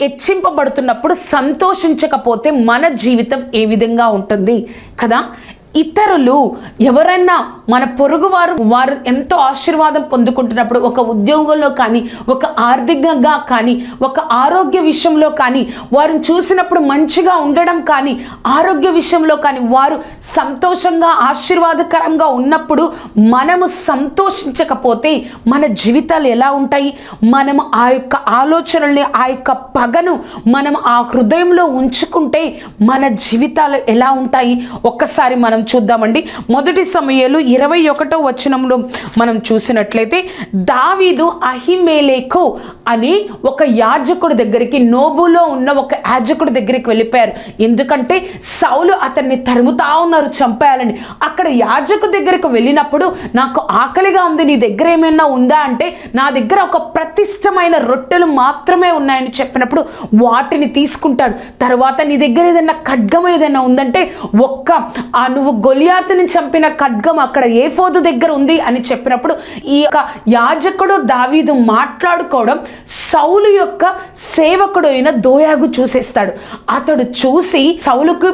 హెచ్చింపబడుతున్నప్పుడు సంతోషించకపోతే మన జీవితం ఏ విధంగా ఉంటుంది? కదా? ఇతరులు ఎవరైనా మన పొరుగువారు వారు ఎంతో ఆశీర్వాదం పొందుకుంటున్నప్పుడు ఒక ఉద్యోగంలో కానీ ఒక ఆర్థికంగా కానీ ఒక ఆరోగ్య విషయంలో కానీ వారిని చూసినప్పుడు మంచిగా ఉండడం కానీ ఆరోగ్య విషయంలో కానీ వారు సంతోషంగా ఆశీర్వాదకరంగా ఉన్నప్పుడు మనము సంతోషించకపోతే మన జీవితాలు ఎలా ఉంటాయి? మనము ఆ యొక్క ఆలోచనల్ని ఆ యొక్క పగను మనం ఆ హృదయంలో ఉంచుకుంటే మన జీవితాలు ఎలా ఉంటాయి? ఒక్కసారి మనం చూద్దామండి. మొదటి సమయాలు ఇరవై ఒకటో వచనంలో మనం చూసినట్లయితే దావీదు అహిమేలేకు అని ఒక యాజకుడి దగ్గరికి నోబులో ఉన్న ఒక యాజకుడి దగ్గరికి వెళ్ళిపోయారు. ఎందుకంటే సౌలు అతన్ని తరుముతా ఉన్నారు చంపేయాలని. అక్కడ యాజకు దగ్గరకు వెళ్ళినప్పుడు నాకు ఆకలిగా ఉంది నీ దగ్గర ఏమైనా ఉందా? అంటే నా దగ్గర ఒక ప్రతిష్టమైన రొట్టెలు మాత్రమే ఉన్నాయని చెప్పినప్పుడు వాటిని తీసుకుంటాడు. తర్వాత నీ దగ్గర ఏదైనా ఖడ్గం ఏదైనా ఉందంటే ఒక్క అను నువ్వు గొలియాతుని చంపిన ఖడ్గం అక్కడ ఏ ఫోదు దగ్గర ఉంది అని చెప్పినప్పుడు ఈ యొక్క యాజకుడు దావీదు మాట్లాడుకోవడం సౌలు యొక్క సేవకుడు అయిన దోయాగు చూసేస్తాడు. అతడు చూసి సౌలుకు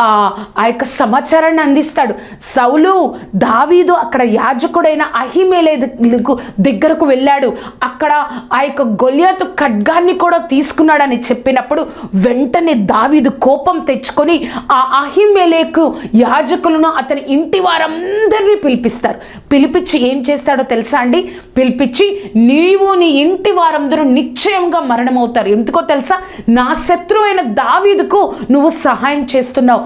ఆ యొక్క సమాచారాన్ని అందిస్తాడు. సౌలు దావీదు అక్కడ యాజకుడైన అహిమేలకు దగ్గరకు వెళ్ళాడు. అక్కడ ఆ యొక్క గొలియాతు ఖడ్గాన్ని కూడా తీసుకున్నాడని చెప్పినప్పుడు వెంటనే దావీదు కోపం తెచ్చుకొని ఆ అహిమేలేకు యాజకులను అతని ఇంటి వారందరినీ పిలిపిస్తారు. పిలిపించి ఏం చేస్తాడో తెలుసా అండి? పిలిపించి నీవు నీ ఇంటి వారందరూ నిశ్చయంగా మరణమవుతారు. ఎందుకో తెలుసా? నా శత్రువైన దావీదుకు నువ్వు సహాయం చేస్తున్నావు.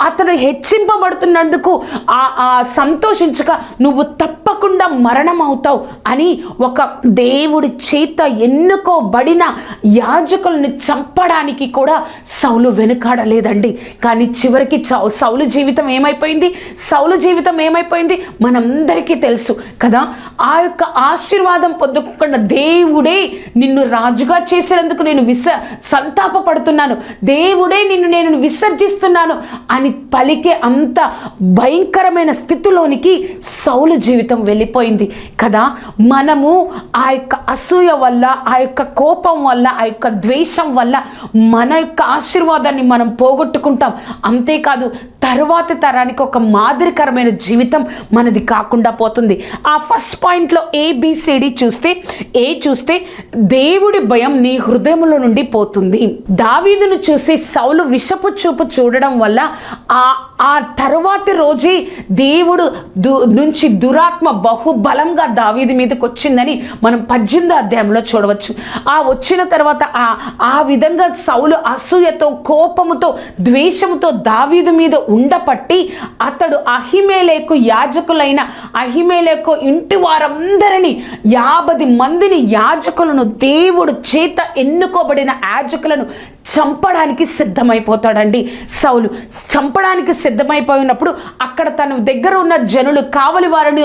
అతడు హెచ్చింపబడుతున్నందుకు ఆ ఆ సంతోషించక నువ్వు తప్పకుండా మరణం అవుతావు అని ఒక దేవుడి చేత ఎన్నుకోబడిన యాజకుల్ని చంపడానికి కూడా సౌలు వెనుకాడలేదండి. కానీ చివరికి చౌ- సౌలు జీవితం ఏమైపోయింది? సౌలు జీవితం ఏమైపోయింది? మనందరికీ తెలుసు కదా ఆ యొక్క ఆశీర్వాదం పొందుకోకుండా దేవుడే నిన్ను రాజుగా చేసినందుకు నేను విస సంతాపపడుతున్నాను. దేవుడే నిన్ను నేను విసర్జిస్తున్నాను అని పలికే అంత భయంకరమైన స్థితిలోనికి సౌలు జీవితం వెళ్ళిపోయింది. కదా? మనము ఆ యొక్క అసూయ వల్ల ఆ యొక్క కోపం వల్ల ఆ యొక్క ద్వేషం వల్ల మన యొక్క ఆశీర్వాదాన్ని మనం పోగొట్టుకుంటాం. అంతేకాదు తర్వాతి తరానికి ఒక మాదిరికరమైన జీవితం మనది కాకుండా పోతుంది. ఆ ఫస్ట్ పాయింట్లో ఏబిసిడి చూస్తే ఏ చూస్తే దేవుడి భయం నీ హృదయంలో నుండి పోతుంది. దావీదును చూసి సౌలు విషపు చూపు చూడడం వల్ల ఆ ఆ తర్వాతి రోజే దేవుడు దు నుంచి దురాత్మ బహుబలంగా దావీది మీదకి వచ్చిందని మనం పద్దెనిమిది అధ్యాయంలో చూడవచ్చు. ఆ వచ్చిన తర్వాత ఆ ఆ విధంగా సౌలు అసూయతో కోపముతో ద్వేషముతో దావీదు మీద ఉండపట్టి అతడు అహిమేలేకు యాజకులైన అహిమేలేకు ఇంటి వారందరినీ యాభై మందిని యాజకులను దేవుడు చేత ఎన్నుకోబడిన యాజకులను చంపడానికి సిద్ధమైపోతాడండి. సౌలు చంపడానికి సిద్ధమైపోయినప్పుడు అక్కడ తన దగ్గర ఉన్న జనులు కావలి వారిని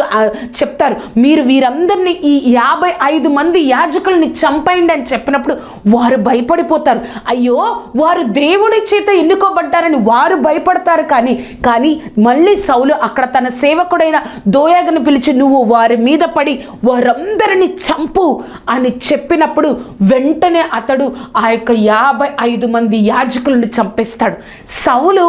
చెప్తారు మీరు వీరందరినీ ఈ యాభై ఐదు మంది యాజకుల్ని చంపండి అని చెప్పినప్పుడు వారు భయపడిపోతారు. అయ్యో వారు దేవుడి చేత ఎన్నుకోబడ్డారని వారు భయపడతారు కానీ కానీ మళ్ళీ సౌలు అక్కడ తన సేవకుడైన దోయాగను పిలిచి నువ్వు వారి మీద పడి వారందరిని చంపు అని చెప్పినప్పుడు వెంటనే అతడు ఆ యొక్క యాభై ఐదు మంది యాజకులను చంపేస్తాడు. సౌలు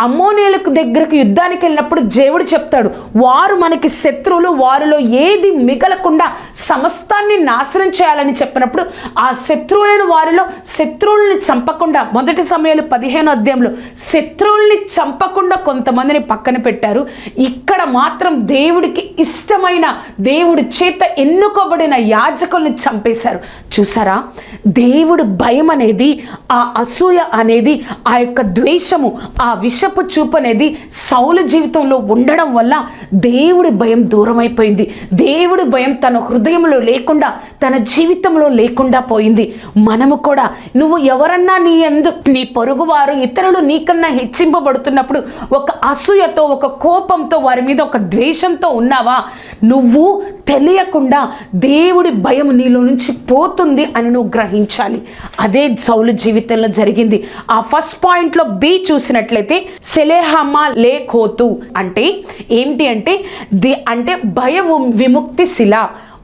అమ్మోనేలకు దగ్గరకు యుద్ధానికి వెళ్ళినప్పుడు దేవుడు చెప్తాడు వారు మనకి శత్రువులు వారిలో ఏది మిగలకుండా సమస్తాన్ని నాశనం చేయాలని చెప్పినప్పుడు ఆ శత్రువులైన వారిలో శత్రువుల్ని చంపకుండా మొదటి సమయాలు పదిహేను అధ్యాయంలో శత్రువుల్ని చంపకుండా కొంతమందిని పక్కన పెట్టారు. ఇక్కడ మాత్రం దేవుడికి ఇష్టమైన దేవుడి చేత ఎన్నుకోబడిన యాజకుల్ని చంపేశారు. చూసారా? దేవుడు భయం అనేది ఆ అసూయ అనేది ఆ యొక్క ద్వేషము ఆ విషపు చూపు అనేది సౌలు జీవితంలో ఉండడం వల్ల దేవుడి భయం దూరం అయిపోయింది దేవుడి భయం తన హృదయంలో లేకుండా తన జీవితంలో లేకుండా పోయింది. మనము కూడా నువ్వు ఎవరన్నా నీ ఎందు నీ పొరుగువారు ఇతరులు నీకన్నా హెచ్చింపబడుతున్నప్పుడు ఒక అసూయతో ఒక కోపంతో వారి మీద ఒక ద్వేషంతో ఉన్నావా? నువ్వు తెలియకుండా దేవుడి భయం నీలో నుంచి పోతుంది అని నువ్వు గ్రహించాలి. అదే సౌలు జీవితంలో జరిగింది. ఆ ఫస్ట్ పాయింట్లో బి చూసినట్లయితే సెలేహమా లేఖోతు అంటే ఏంటి అంటే ది అంటే భయ విముక్తి శిల.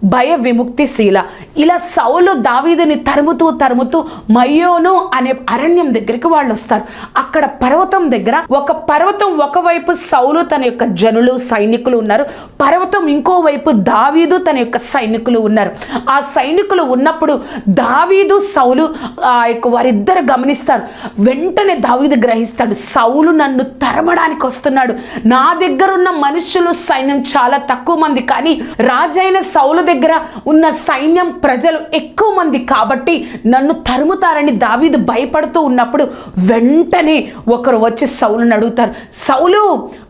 భయ విముక్తిశీల ఇలా సౌలు దావీదుని తరుముతూ తరుముతూ మయోను అనే అరణ్యం దగ్గరికి వాళ్ళు వస్తారు అక్కడ పర్వతం దగ్గర ఒక పర్వతం ఒకవైపు సౌలు తన యొక్క జనులు సైనికులు ఉన్నారు. పర్వతం ఇంకోవైపు దావీదు తన యొక్క సైనికులు ఉన్నారు. ఆ సైనికులు ఉన్నప్పుడు దావీదు సౌలు ఆ యొక్క వారిద్దరు గమనిస్తారు. వెంటనే దావీదు గ్రహిస్తాడు సౌలు నన్ను తరమడానికి వస్తున్నాడు. నా దగ్గర ఉన్న మనుషులు సైన్యం చాలా తక్కువ మంది కానీ రాజైన సౌలు దగ్గర ఉన్న సైన్యం ప్రజలు ఎక్కువ మంది కాబట్టి నన్ను తరుముతారని దావీదు భయపడుతూ ఉన్నప్పుడు వెంటనే ఒకరు వచ్చి సౌలుని అడుగుతారు సౌలు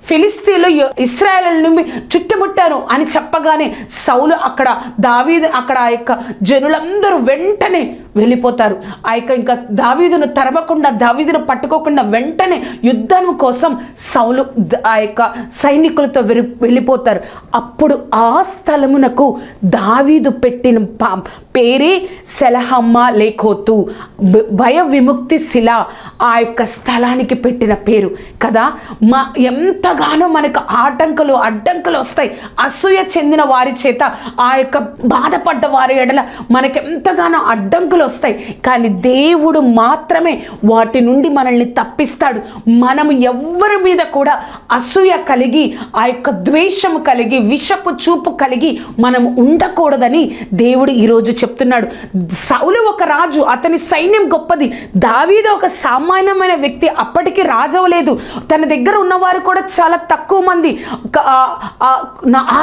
ఫిలిస్తీన్లు ఇస్రాయల్ని చుట్టుముట్టారు అని చెప్పగానే సౌలు అక్కడ దావీదు అక్కడ ఆ యొక్క జనులందరూ వెంటనే వెళ్ళిపోతారు. ఆ యొక్క ఇంకా దావీదును తరవకుండా దావీదును పట్టుకోకుండా వెంటనే యుద్ధం కోసం సౌలు ఆ యొక్క సైనికులతో వెళ్ళిపోతారు. అప్పుడు ఆ స్థలమునకు దావీదు పెట్టిన పా పేరే సెలహమ్మ లేఖోతు. భయ విముక్తి శిల ఆ యొక్క స్థలానికి పెట్టిన పేరు. కదా? మా ఎంతగానో మనకు ఆటంకులు అడ్డంకులు వస్తాయి. అసూయ చెందిన వారి చేత ఆ యొక్క బాధపడ్డ వారి ఎడల మనకి ఎంతగానో అడ్డంకులు వస్తాయి. కానీ దేవుడు మాత్రమే వాటి నుండి మనల్ని తప్పిస్తాడు. మనము ఎవ్వరి మీద కూడా అసూయ కలిగి ఆ యొక్క ద్వేషము కలిగి విషపు చూపు కలిగి మనం ఉండకూడదని దేవుడు ఈరోజు చెప్తున్నాడు. సౌలు ఒక రాజు అతని సైన్యం గొప్పది. దావీదు ఒక సామాన్యమైన వ్యక్తి అప్పటికి రాజవలేదు తన దగ్గర ఉన్నవారు కూడా చాలా తక్కువ మంది.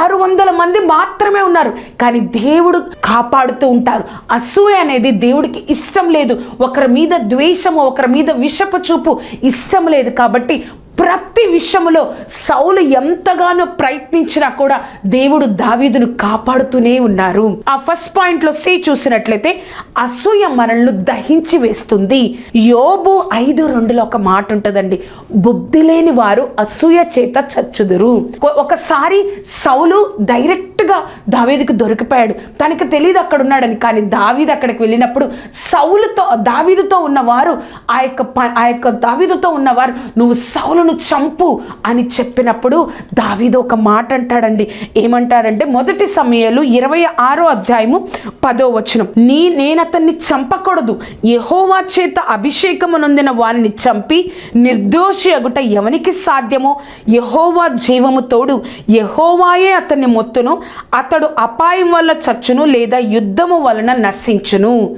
ఆరు వందల మంది మాత్రమే ఉన్నారు. కానీ దేవుడు కాపాడుతూ ఉంటారు. అసూయ అనేది దేవుడికి ఇష్టం లేదు. ఒకరి మీద ద్వేషము ఒకరి మీద విషపు చూపు ఇష్టం లేదు. కాబట్టి ప్రతి విషయంలో సౌలు ఎంతగానో ప్రయత్నించినా కూడా దేవుడు దావీదును కాపాడుతూనే ఉన్నారు. ఆ ఫస్ట్ పాయింట్లో సి చూసినట్లయితే అసూయ మనల్ని దహించి వేస్తుంది. యోబు ఐదు రెండులో ఒక మాట ఉంటుందండి బుద్ధి లేని వారు అసూయ చేత చచ్చుదురు. ఒకసారి సౌలు డైరెక్ట్గా దావీదుకు దొరికిపోయాడు. తనకి తెలియదు అక్కడ ఉన్నాడని కానీ దావీదు అక్కడికి వెళ్ళినప్పుడు సౌలుతో దావీదుతో ఉన్నవారు ఆ యొక్క ప- ఆ యొక్క దావీదుతో ఉన్నవారు నువ్వు సౌలును చంపు అని చెప్పినప్పుడు దావీదు ఒక మాట అంటాడండి ఏమంటాడంటే మొదటి సమయాలు ఇరవై ఆరో అధ్యాయము పదో వచనం. నీ నేను అతన్ని చంపకూడదు. యహోవా చేత అభిషేకము నొందిన వారిని చంపి నిర్దోషి అగుట ఎవనికి సాధ్యమో? యహోవా జీవము తోడు. యహోవాయే అతన్ని మొత్తును. అతడు అపాయం వల్ల చచ్చును లేదా యుద్ధము వలన నశించును.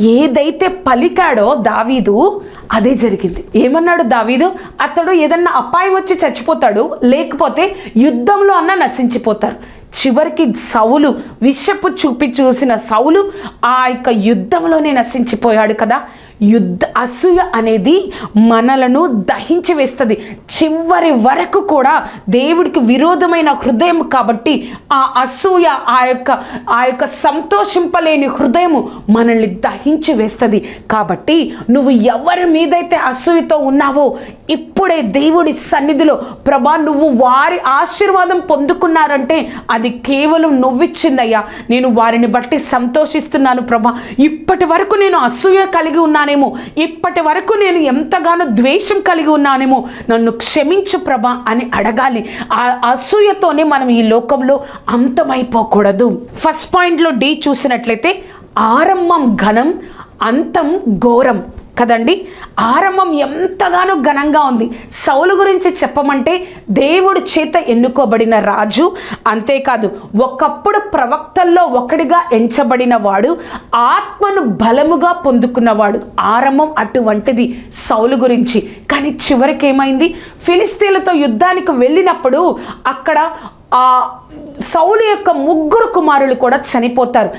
ఏదైతే పలికాడో దావీదు అదే జరిగింది. ఏమన్నాడు దావీదు? అతడు ఏదన్నా అపాయం వచ్చి చచ్చిపోతాడు లేకపోతే యుద్ధంలో అన్న నశించిపోతారు. చివరికి సౌలు విషపు చూపి చూసిన సౌలు ఆ యొక్క యుద్ధంలోనే నశించిపోయాడు కదా. యుద్ధ అసూయ అనేది మనలను దహించి వేస్తుంది. చివరి వరకు కూడా దేవుడికి విరోధమైన హృదయం కాబట్టి ఆ అసూయ ఆ యొక్క ఆ యొక్క సంతోషింపలేని హృదయము మనల్ని దహించి వేస్తుంది. కాబట్టి నువ్వు ఎవరి మీదైతే అసూయతో ఉన్నావో ఇప్పుడే దేవుడి సన్నిధిలో ప్రభా నువ్వు వారి ఆశీర్వాదం పొందుకున్నారంటే అది కేవలం నువ్విచ్చిందయ్యా. నేను వారిని బట్టి సంతోషిస్తున్నాను ప్రభా. ఇప్పటి వరకు నేను అసూయ కలిగి ఉన్నాను. ఉన్నానేమో. ఇప్పటి వరకు నేను ఎంతగానో ద్వేషం కలిగి ఉన్నానేమో. నన్ను క్షమించు ప్రభా అని అడగాలి. ఆ అసూయతోనే మనం ఈ లోకంలో అంతమైపోకూడదు. ఫస్ట్ పాయింట్లో డి చూసినట్లయితే ఆరంభం ఘనం అంతం ఘోరం. కదండి? ఆరంభం ఎంతగానో ఘనంగా ఉంది. సౌలు గురించి చెప్పమంటే దేవుడి చేత ఎన్నుకోబడిన రాజు అంతేకాదు ఒకప్పుడు ప్రవక్తల్లో ఒకడిగా ఎంచబడిన వాడు ఆత్మను బలముగా పొందుకున్నవాడు. ఆరంభం అటువంటిది సౌలు గురించి. కానీ చివరికి ఏమైంది ఫిలిస్తీన్లతో యుద్ధానికి వెళ్ళినప్పుడు అక్కడ ఆ సౌలు యొక్క ముగ్గురు కుమారులు కూడా చనిపోతారు.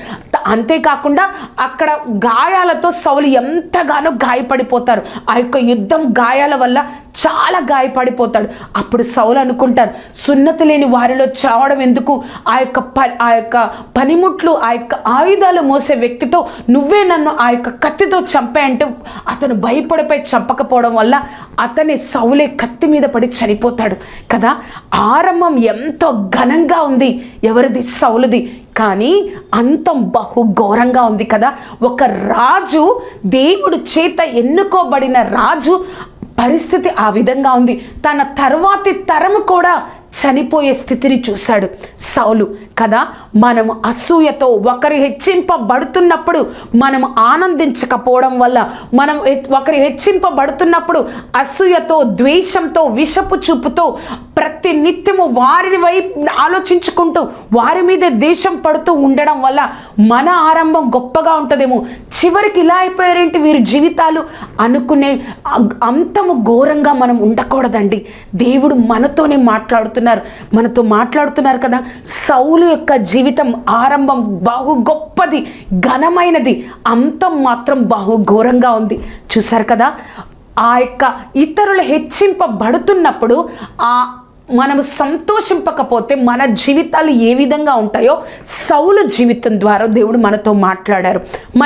అంతేకాకుండా అక్కడ గాయాలతో సౌలు ఎంతగానో గాయపడిపోతారు. ఆ యొక్క యుద్ధం గాయాల వల్ల చాలా గాయపడిపోతాడు. అప్పుడు సౌలు అనుకుంటారు సున్నతి లేని వారిలో చావడం ఎందుకు? ఆ యొక్క ప ఆ యొక్క పనిముట్లు ఆ యొక్క ఆయుధాలు మోసే వ్యక్తితో నువ్వే నన్ను ఆ యొక్క కత్తితో చంపే అంటే అతను భయపడిపోయి చంపకపోవడం వల్ల అతని సౌలే కత్తి మీద పడి చనిపోతాడు కదా? ఆరంభం ఎంతో ఘనంగా ఉంది. ఎవరిది? సౌలుది. కానీ అంతం బహు ఘోరంగా ఉంది కదా? ఒక రాజు దేవుడు చేత ఎన్నుకోబడిన రాజు పరిస్థితి ఆ విధంగా ఉంది. తన తర్వాతి తరము కూడా చనిపోయే స్థితిని చూశాడు సౌలు. కదా మనం అసూయతో ఒకరి హెచ్చింపబడుతున్నప్పుడు మనం ఆనందించకపోవడం వల్ల మనం ఒకరి హెచ్చింపబడుతున్నప్పుడు అసూయతో ద్వేషంతో విషపు చూపుతో ప్రతి నిత్యము వారిని వైపు ఆలోచించుకుంటూ వారి మీద దేశం పడుతూ ఉండడం వల్ల మన ఆరంభం గొప్పగా ఉంటుందేమో. చివరికి ఇలా అయిపోయారేంటి వీరి జీవితాలు? అనుకునే అంతము ఘోరంగా మనం ఉండకూడదండి. దేవుడు మనతోనే మాట్లాడుతూ మాట్లాడుతున్నారు. మనతో మాట్లాడుతున్నారు కదా. సౌలు యొక్క జీవితం ఆరంభం బహు గొప్పది ఘనమైనది. అంతం మాత్రం బహు ఘోరంగా ఉంది. చూసారు కదా? ఆ యొక్క ఇతరులు హెచ్చింపబడుతున్నప్పుడు ఆ మనము సంతోషింపకపోతే మన జీవితాలు ఏ విధంగా ఉంటాయో సౌలు జీవితం ద్వారా దేవుడు మనతో మాట్లాడారు.